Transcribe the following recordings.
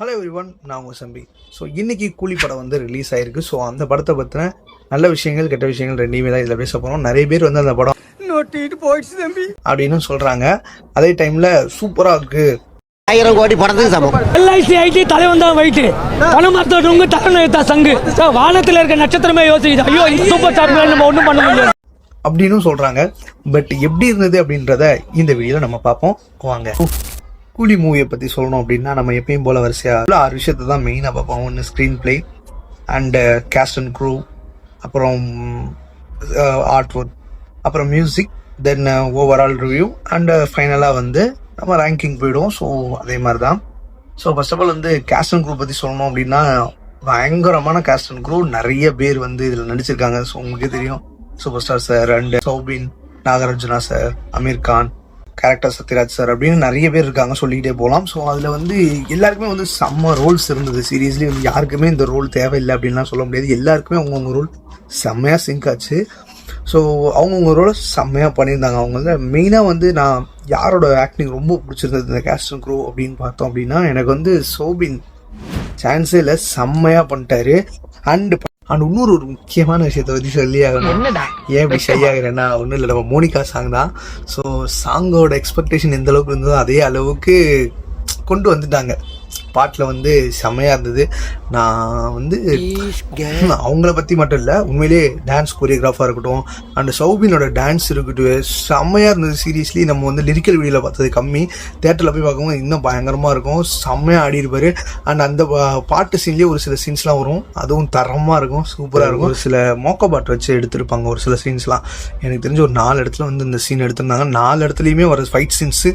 Hello every one நான் உங்கள் சம்பி. So இன்னைக்கு கூலி படம் வந்து ரிலீஸ் ஆயிருக்கு. ஸோ அந்த படத்தை பற்றின நல்ல விஷயங்கள் கெட்ட விஷயங்கள் ரெண்டையுமே தான் இதில் பேச போகிறோம் நிறைய பேர் வந்து அந்த படம் நோட்டிட்டு போயிடுச்சு தம்பி. அப்படின்னு சொல்கிறாங்க அதே டைமில் சூப்பராக இருக்கு. ஆயிரம் கோடி படத்துக்கு சமம். எல்ஐசி ஐடி தலைவன் தான் வயிற்று பணம் மருத்துவங்க தலைவன் எடுத்தா சங்கு. வானத்துல இருக்க நட்சத்திரமே யோசிக்குது. ஐயோ சூப்பர் ஸ்டார் நம்ம ஒண்ணும் பண்ண முடியாது. அப்படின்னு சொல்கிறாங்க பட் எப்படி இருந்தது அப்படின்றத இந்த வீடியோவில் நம்ம பார்ப்போம். வாங்க. கூலி மூவியை பற்றி சொல்லணும் அப்படின்னா நம்ம எப்பயும் போல வரிசையாக ஆறு விஷயத்தை தான் மெயினாக பார்ப்போம். ஒன்று screenplay and cast and crew அப்புறம் uh, ஆர்ட் ஒர்க் அப்புறம் music then overall review and ஃபைனலாக வந்து நம்ம ரேங்கிங் போயிடுவோம். ஸோ அதே மாதிரி தான் ஸோ ஃபர்ஸ்ட் ஆஃப் ஆல் வந்து கேஸ்ட் அண்ட் க்ரூ பற்றி சொல்லணும் அப்படின்னா பயங்கரமான கேஸ்ட் அண்ட் க்ரூ நிறைய பேர் வந்து இதில் நடிச்சிருக்காங்க. ஸோ உங்களுக்கே தெரியும். Superstar sir and Soubin Nagarjuna sir Aamir Khan character Sathyaraj sir அப்படின்னு நிறைய பேர் இருக்காங்க சொல்லிக்கிட்டே போகலாம் ஸோ அதில் வந்து எல்லாருக்குமே வந்து செம்ம ரோல்ஸ் இருந்தது. சீரியஸ்லி வந்து யாருக்குமே இந்த ரோல் தேவையில்லை அப்படின்லாம் சொல்ல முடியாது. எல்லாருக்குமே அவங்கவுங்க ரோல் செம்மையாக சிங்க் ஆச்சு. ஸோ அவங்கவுங்க ரோலை செம்மையாக பண்ணியிருந்தாங்க. அவங்க வந்து மெயினாக வந்து நான் யாரோட ஆக்டிங் ரொம்ப பிடிச்சிருந்தது இந்த கேஸ்டன் க்ரோ அப்படின்னு பார்த்தோம் அப்படின்னா எனக்கு வந்து சோபின் சான்ஸே இல்லை செம்மையாக பண்ணிட்டாரு. அண்டு அண்ட் இன்னொரு ஒரு முக்கியமான விஷயத்தை பற்றி சொல்லி ஆகணும். ஏன் இப்படி ஷை ஆகுறேன்னா ஒன்றும் இல்லை நம்ம மோனிகா சாங் தான். ஸோ சாங்கோட எக்ஸ்பெக்டேஷன் எந்த அளவுக்கு இருந்ததோ அதே அளவுக்கு கொண்டு வந்துட்டாங்க. பாட்டில் வந்து செம்மையாக இருந்தது. நான் வந்து அவங்கள பற்றி மட்டும் இல்லை உண்மையிலேயே டான்ஸ் கொரியோகிராஃபாக இருக்கட்டும் அண்ட் சௌபினோட டான்ஸ் இருக்கட்டும் செம்மையாக இருந்தது சீரியஸ்லி நம்ம வந்து லிரிக்கல் வீடியோவில் பார்த்தது கம்மி. தேட்டரில் போய் பார்க்கும்போது இன்னும் பயங்கரமாக இருக்கும். செம்மையாக ஆடி இருப்பார். அண்ட் அந்த பா- பாட்டு சீன்லேயே ஒரு சில சீன்ஸ்லாம் வரும். அதுவும் தரமாக இருக்கும் சூப்பராக இருக்கும். ஒரு சில மோக்கோ பாட்டு வச்சு எடுத்திருப்பாங்க ஒரு சில சீன்ஸ்லாம் எனக்கு தெரிஞ்ச ஒரு நாலு இடத்துல வந்து இந்த சீன் எடுத்திருந்தாங்க. நாலு இடத்துலையுமே வர ஃபைட் சீன்ஸு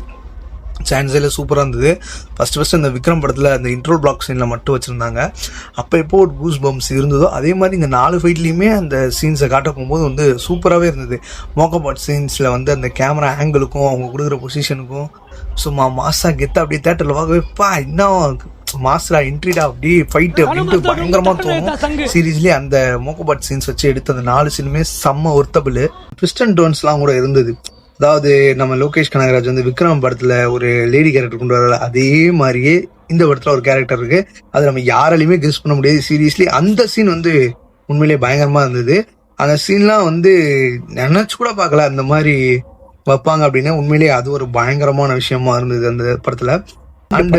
சான்ஸில் சூப்பராக இருந்தது. ஃபஸ்ட்டு ஃபஸ்ட்டு இந்த விக்ரம் படத்தில் அந்த இன்ட்ரோ பிளாக் சீனில் மட்டும் வச்சுருந்தாங்க. அப்போ எப்போ ஒரு பூஸ் பம்ப்ஸ் இருந்ததோ அதே மாதிரி இந்த நாலு ஃபைட்லேயுமே அந்த சீன்ஸை காட்ட போகும்போது வந்து சூப்பராகவே இருந்தது. மோக்கபாட் சீன்ஸில் வந்து அந்த கேமரா ஆங்கிளுக்கும் அவங்க கொடுக்குற பொசிஷனுக்கும் சும்மா மாசா கெத்த அப்படியே தேட்டரில் பார்க்கவே பா இன்னும் மாஸ்டரா என்ட்ரிடா அப்படி ஃபைட்டு அப்படின்ட்டு பயங்கரமாக தோணும். சீரியஸ்லி அந்த மோக்கபாட் சீன்ஸ் வச்சு எடுத்த அந்த நாலு சீனுமே செம்ம ஒர்த்தபிள் ட்விஸ்ட் அண்ட் டோன்ஸ்லாம் கூட இருந்தது. அதாவது நம்ம லோகேஷ் கனகராஜ் வந்து விக்ரம் படத்துல ஒரு லேடி கேரக்டர் கொண்டு வரல அதே மாதிரியே இந்த படத்துல ஒரு கேரக்டர் இருக்கு. அது நம்ம யாராலையுமே கெஸ் பண்ண முடியாது. சீரியஸ்லி அந்த சீன் வந்து உண்மையிலேயே பயங்கரமா இருந்தது. அந்த சீன்லாம் வந்து நினைச்சு கூட பார்க்கல. அந்த மாதிரி வைப்பாங்க அப்படின்னா. உண்மையிலேயே அது ஒரு பயங்கரமான விஷயமா இருந்தது அந்த படத்துல. அண்ட்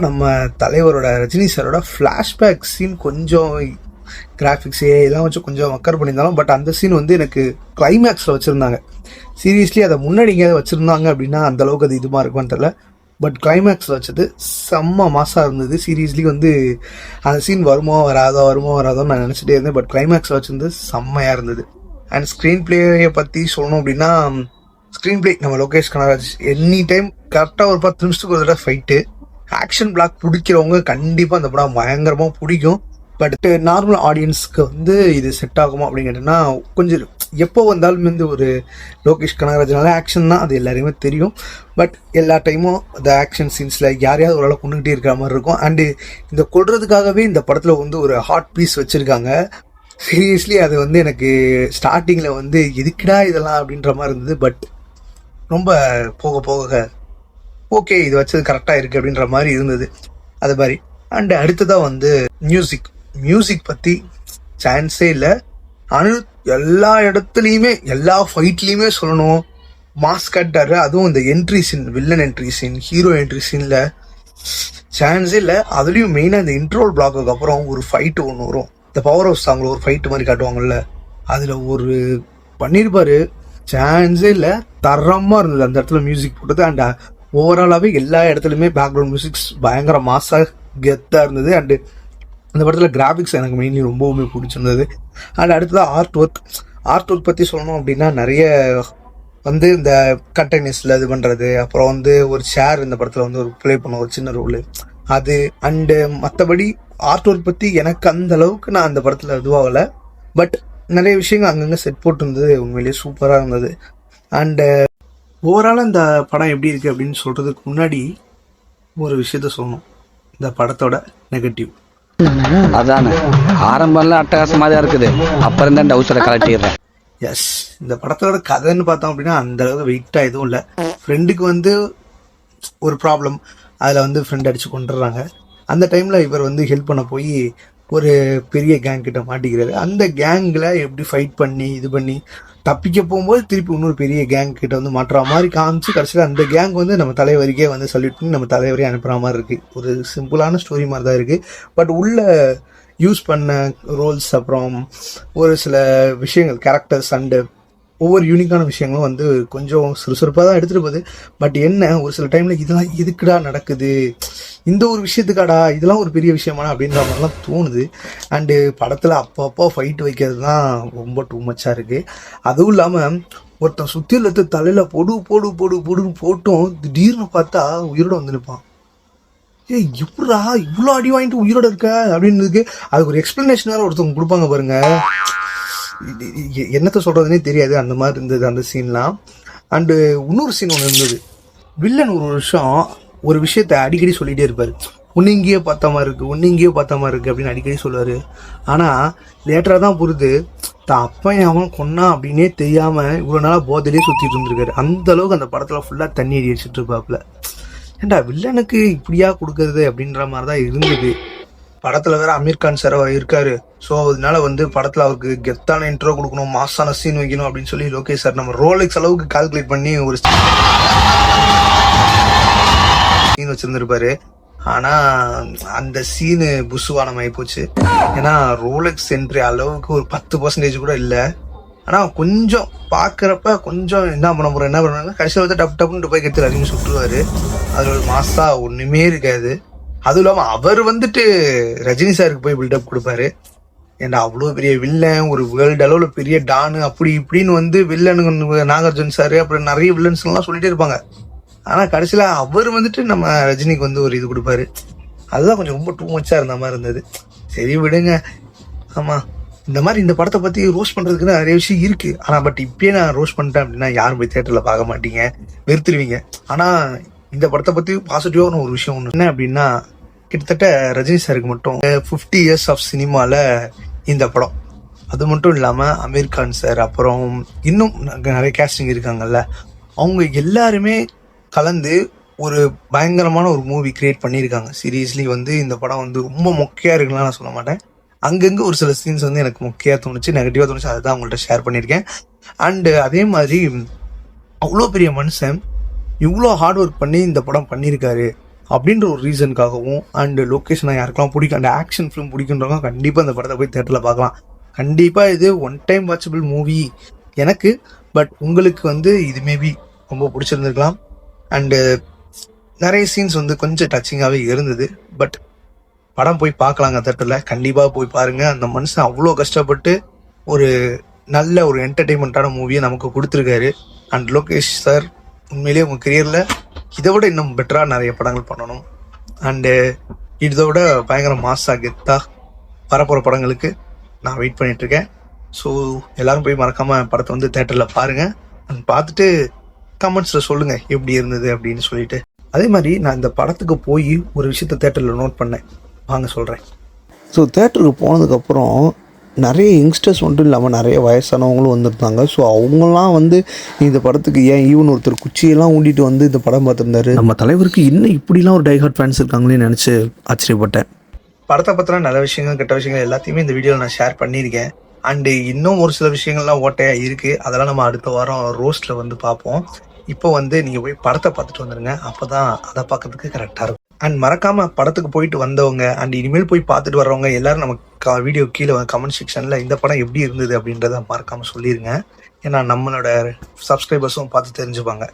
நம்ம தலைவரோட ரஜினி சாரோட ஃபிளாஷ்பேக் சீன் கொஞ்சம் கிராஃபிக்ஸ் இதெல்லாம் வச்சு கொஞ்சம் மக்கர் பண்ணியிருந்தாலும் பட் அந்த சீன் வந்து எனக்கு கிளைமேக்ஸில் வச்சுருந்தாங்க. சீரியஸ்லி அதை முன்னாடி எங்கேயாவது வச்சுருந்தாங்க அப்படின்னா அந்த அளவுக்கு அது இதுமாக இருக்கும்னு தெரில பட் கிளைமேக்ஸில் வச்சது செம்ம மாசாக இருந்தது. சீரியஸ்லி வந்து அந்த சீன் வருமோ வராதோ வருமோ வராதோன்னு நான் நினச்சிட்டே இருந்தேன். பட் கிளைமேக்ஸில் வச்சிருந்து செம்மையாக இருந்தது. அண்ட் ஸ்க்ரீன் பிளேயை பற்றி சொல்லணும் அப்படின்னா ஸ்க்ரீன் பிளே நம்ம லோகேஷ் கனராஜ் எனி டைம் கரெக்டாக ஒரு பத்து நிமிஷத்துக்கு ஒரு தடவை ஃபைட்டு ஆக்ஷன் பிளாக் பிடிக்கிறவங்க கண்டிப்பாக அந்த படம் பயங்கரமாக பிடிக்கும். பட் நார்மல் ஆடியன்ஸ்க்கு வந்து இது செட் ஆகுமா அப்படின்னு கேட்டோம்னா கொஞ்சம் எப்போ வந்தாலும் வந்து ஒரு லோகேஷ் கனகராஜனால ஆக்ஷன் தான் அது எல்லாருமே தெரியும். பட் எல்லா டைமும் அந்த ஆக்ஷன் சீன்ஸில் யாரையாவது ஒரு ஆள் கொண்டுகிட்டே இருக்கிற மாதிரி இருக்கும். அண்டு இந்த கொள்றதுக்காகவே இந்த படத்தில் வந்து ஒரு ஹாட் பீஸ் வச்சுருக்காங்க. சீரியஸ்லி அது வந்து எனக்கு ஸ்டார்டிங்கில் வந்து எதுக்குடா இதெல்லாம் அப்படின்ற மாதிரி இருந்தது. பட் ரொம்ப போக போக ஓகே இது வச்சது கரெக்டாக இருக்குது அப்படின்ற மாதிரி இருந்தது. அது மாதிரி. அண்டு அடுத்ததாக வந்து மியூசிக் மியூசிக் பற்றி சான்ஸே இல்லை. அனிருத் எல்லா இடத்துலையுமே எல்லா ஃபைட்லேயுமே சொல்லணும். மாஸ்க் கட்டாரு அதுவும் இந்த entry scene villain entry scene hero entry சீனில் சான்ஸே இல்லை. அதுலேயும் மெயினாக இந்த இன்ட்ரோல் பிளாக்குக்கு அப்புறம் ஒரு ஃபைட்டு ஒன்று வரும். இந்த பவர் ஹவுஸ் சாங்கில் ஒரு ஃபைட்டு மாதிரி காட்டுவாங்கல்ல. அதில் ஒரு பண்ணியிருப்பாரு சான்ஸே இல்லை. தரமாக இருந்தது அந்த இடத்துல மியூசிக் போட்டது. அண்ட் ஓவராலாகவே எல்லா இடத்துலையுமே பேக்ரவுண்ட் மியூசிக்ஸ் பயங்கர மாசாக கெத்தாக இருந்தது. அண்டு அந்த படத்தில் கிராஃபிக்ஸ் எனக்கு மெயின்லி ரொம்பவுமே பிடிச்சிருந்தது. அண்ட் அடுத்ததாக ஆர்ட் ஒர்க் ஆர்ட் ஒர்க் பற்றி சொல்லணும் அப்படின்னா நிறைய வந்து இந்த கண்டெய்னர்ஸில் இது பண்ணுறது அப்புறம் வந்து ஒரு ஷேர் இந்த படத்தில் வந்து ஒரு ப்ளே பண்ண ஒரு சின்ன ரோல் அது அண்டு மற்றபடி ஆர்ட் ஒர்க் பற்றி எனக்கு அந்த அளவுக்கு நான் அந்த படத்தில் இதுவாகலை. பட் நிறைய விஷயங்கள் அங்கங்கே செட் போட்டிருந்தது. உண்மையிலேயே சூப்பராக இருந்தது. அண்டு ஓவராலாக இந்த படம் எப்படி இருக்குது அப்படின்னு சொல்கிறதுக்கு முன்னாடி ஒரு விஷயத்த சொல்லணும். இந்த படத்தோட நெகட்டிவ் அதானே? ஆரம்பம்லாம் அட்டகாசமா தான் இருக்குது. அப்புறம் தான் டவுசரை கலட்டிடுறேன் எஸ் இந்த படத்தோட கதைன்னு பார்த்தோம் அப்படின்னா அந்த அளவுக்கு வெயிட்டாக எதுவும் இல்லை. ஃப்ரெண்டுக்கு வந்து ஒரு ப்ராப்ளம் அதில் வந்து ஃப்ரெண்ட் அடிச்சு கொண்டுடுறாங்க அந்த டைமில் இவர் வந்து ஹெல்ப் பண்ண போய் ஒரு பெரிய கேங் கிட்ட மாட்டிக்கிறாரு. அந்த கேங்கில் எப்படி ஃபைட் பண்ணி இது பண்ணி தப்பிக்க போகும்போது திருப்பி இன்னொரு பெரிய கேங் கிட்ட வந்து மாற்றுற மாதிரி காமிச்சு கடைசியில் அந்த கேங் வந்து நம்ம தலைவருக்கே வந்து சல்யூட் பண்ணி நம்ம தலைவரே அனுப்புகிற மாதிரி இருக்குது ஒரு சிம்பிளான ஸ்டோரி மாதிரி தான் இருக்குது பட் உள்ள யூஸ் பண்ண ரோல்ஸ் அப்புறம் ஒரு சில விஷயங்கள் கேரக்டர்ஸ் அண்டு ஒவ்வொரு யூனிக்கான விஷயங்களும் வந்து கொஞ்சம் சுறுசுறுப்பாக தான் எடுத்துகிட்டு போகுது. பட் என்ன ஒரு சில டைமில் இதெல்லாம் எதுக்குடா நடக்குது? இந்த ஒரு விஷயத்துக்காடா இதெல்லாம் ஒரு பெரிய விஷயமான அப்படின்ற மாதிரிலாம் தோணுது. அண்டு படத்தில் அப்பப்போ ஃபைட் வைக்கிறது தான் ரொம்ப டூ மச்சாக இருக்குது அதுவும் இல்லாமல் ஒருத்தன் சுத்தியிலத்து தலையில் பொடு போடு பொடு போடுன்னு போட்டும் திடீர்னு பார்த்தா உயிரோட வந்து நிற்பான் ஏய் எப்படா இவ்வளோ அடி வாங்கிட்டு உயிரோட இருக்க? அப்படின்னு இருக்கு அதுக்கு ஒரு எக்ஸ்பிளனேஷன் வேறு ஒருத்தவங்க கொடுப்பாங்க பாருங்க. இது- இது என்னத்த தெரியாது. அந்த மாதிரி இருந்தது அந்த சீன்லாம் அண்டு இன்னொரு சீன் ஒன்று இருந்தது. வில்லன் ஒரு வருஷம் ஒரு விஷயத்த அடிக்கடி சொல்லிகிட்டே இருப்பார். ஒன்று இங்கேயே பார்த்த மாதிரி இருக்கு ஒன்று இங்கேயே பார்த்த மாதிரி இருக்குது அப்படின்னு அடிக்கடி சொல்லுவார். ஆனால் லேட்டராக தான் புரிது தான் அப்பன் அவன் கொன்னா அப்படின்னே தெரியாமல் இவ்வளோ நாளாக போதையிலே சுற்றிட்டு இருந்திருக்காரு. அந்த அளவுக்கு அந்த படத்தில் ஃபுல்லாக தண்ணி அடி அடிச்சுட்டு இருப்பாப்புல. ஏண்டா வில்லனுக்கு இப்படியா கொடுக்கறது அப்படின்ற மாதிரி தான் இருந்தது. படத்தில் வேற அமீர் கான் சார் இருக்காரு. ஸோ அதனால வந்து படத்தில் அவருக்கு கெத்தான இன்ட்ரோ கொடுக்கணும் மாசான சீன் வைக்கணும் அப்படின்னு சொல்லி லோகேஷ் சார் நம்ம ரோலெக்ஸ் அளவுக்கு கால்குலேட் பண்ணி ஒரு சீன் வச்சிருந்திருப்பாரு. ஆனா அந்த சீனு புசுவானம் போச்சு. ஏன்னா ரோலக்ஸ் என்ட்ரி அளவுக்கு ஒரு பத்து பர்சன்டேஜ் கூட இல்லை. ஆனா கொஞ்சம் பாக்குறப்ப கொஞ்சம் என்ன பண்ண போறோம் என்ன பண்ணுவாங்க கடைசியில் வந்து டப் டப்னு போய் கெடுத்து அதிகம் சுட்டுருவாரு அதுல ஒரு மாசா ஒண்ணுமே இருக்காது. அதுவும் இல்லாம அவர் வந்துட்டு ரஜினி சாருக்கு போய் பில்டப் கொடுப்பாரு. ஏன்டா அவ்வளோ பெரிய வில்லன் ஒரு வேர்ல்டு அளவில் பெரிய டானு அப்படி இப்படின்னு வந்து வில்லனுங்க நாகார்ஜுன் சார் அப்புறம் நிறைய வில்லன்ஸ் எல்லாம் சொல்லிட்டே இருப்பாங்க. ஆனா கடைசியில அவர் வந்துட்டு நம்ம ரஜினிக்கு வந்து ஒரு இது கொடுப்பாரு. அதுதான் கொஞ்சம் ரொம்ப டூ மச்சா இருந்த மாதிரி இருந்தது. சரி விடுங்க. ஆமா இந்த மாதிரி இந்த படத்தை பத்தி ரோஸ் பண்றதுக்குன்னு நிறைய விஷயம் இருக்கு. ஆனா பட் இப்பயே நான் ரோஸ் பண்ணிட்டேன் அப்படின்னா யாரும் போய் தேட்டர்ல பார்க்க மாட்டீங்க. வெறுத்துருவீங்க. ஆனா இந்த படத்தை பத்தி பாசிட்டிவான ஒரு விஷயம் ஒன்று என்ன அப்படின்னா கிட்டத்தட்ட ரஜினி சாருக்கு மட்டும் ஃபிஃப்டி இயர்ஸ் ஆஃப் சினிமால இந்த படம். அது மட்டும் இல்லாம அமீர் கான் சார் அப்புறம் இன்னும் நிறைய கேஸ்டிங் இருக்காங்கல்ல. அவங்க எல்லாருமே கலந்து ஒரு பயங்கரமான ஒரு மூவி கிரியேட் பண்ணியிருக்காங்க. சீரியஸ்லி வந்து இந்த படம் வந்து ரொம்ப மொக்கையா இருக்குலாம் நான் சொல்ல மாட்டேன். அங்கங்கே ஒரு சில சீன்ஸ் வந்து எனக்கு மொக்கையா தோணுச்சு நெகட்டிவாக தோணுச்சு அதை தான் உங்கள்கிட்ட ஷேர் பண்ணியிருக்கேன். அண்டு அதே மாதிரி அவ்வளோ பெரிய மனுஷன் இவ்வளோ ஹார்ட் ஒர்க் பண்ணி இந்த படம் பண்ணியிருக்காரு அப்படின்ற ஒரு ரீசனுக்காகவும் அண்டு லொக்கேஷனாக யாருக்கெல்லாம் பிடிக்கும் அந்த ஆக்ஷன் ஃபிலிம் பிடிக்குன்றவங்க கண்டிப்பாக இந்த படத்தை போய் தேட்டரில் பார்க்கலாம். கண்டிப்பாக இது ஒன் டைம் வாட்சபிள் மூவி எனக்கு பட் உங்களுக்கு வந்து இது மேபி ரொம்ப பிடிச்சிருந்துருக்கலாம். அண்டு நிறைய சீன்ஸ் வந்து கொஞ்சம் டச்சிங்காகவே இருந்தது. பட் படம் போய் பார்க்கலாங்க தேட்டரில் கண்டிப்பாக போய் பாருங்கள் அந்த மனுஷன் அவ்வளோ கஷ்டப்பட்டு ஒரு நல்ல ஒரு என்டர்டெயின்மெண்ட்டான மூவியை நமக்கு கொடுத்துருக்காரு. அண்ட் லோகேஷ் சார் உண்மையிலேயே உங்கள் கெரியரில் இதை விட இன்னும் பெட்டராக நிறைய படங்கள் பண்ணணும். அண்டு uh, இதோட பயங்கர மாசா கெத்தா வரப்போகிற படங்களுக்கு நான் வெயிட் பண்ணிகிட்ருக்கேன் ஸோ எல்லாரும் போய் மறக்காமல் படத்தை வந்து தேட்டரில் பாருங்கள் அண்ட் பார்த்துட்டு கமெண்ட்ஸில் சொல்லுங்க எப்படி இருந்தது அப்படின்னு சொல்லிட்டு. அதே மாதிரி நான் இந்த படத்துக்கு போய் ஒரு விஷயத்த தேட்டரில் நோட் பண்ணேன். வாங்க சொல்கிறேன் ஸோ தேட்டருக்கு போனதுக்கப்புறம் நிறைய யங்ஸ்டர்ஸ் மட்டும் இல்லாமல் நிறைய வயசானவங்களும் வந்திருந்தாங்க. ஸோ அவங்களாம் வந்து இந்த படத்துக்கு ஏன் ஈவன் ஒருத்தர் குச்சியெல்லாம் ஊண்டிட்டு வந்து இந்த படம் பார்த்துருந்தாரு? நம்ம தலைவருக்கு இன்னும் இப்படிலாம் ஒரு டைஹார்ட் ஃபேன்ஸ் இருக்காங்களே நினச்சி ஆச்சரியப்பட்டேன். படத்தை பற்றின நல்ல விஷயங்கள் கெட்ட விஷயங்கள் எல்லாத்தையுமே இந்த வீடியோவில் நான் ஷேர் பண்ணியிருக்கேன். அண்டு இன்னும் ஒரு சில விஷயங்கள்லாம் ஓட்டையா இருக்கு. அதெல்லாம் நம்ம அடுத்த வாரம் ரோஸ்ட்ல வந்து பார்ப்போம். இப்போ வந்து நீங்கள் போய் படத்தை பார்த்துட்டு வந்துடுங்க அப்போ தான் அதை பார்க்கறதுக்கு கரெக்டாக இருக்கும். அண்ட் மறக்காம படத்துக்கு போயிட்டு வந்தவங்க அண்ட் இனிமேல் போய் பார்த்துட்டு வர்றவங்க எல்லாரும் நம்ம வீடியோ கீழே கமெண்ட் செக்ஷனில் இந்த படம் எப்படி இருந்தது அப்படின்றத மறக்காம சொல்லிடுங்க ஏன்னா நம்மளோட சப்ஸ்கிரைபர்ஸும் பார்த்து தெரிஞ்சுப்பாங்க.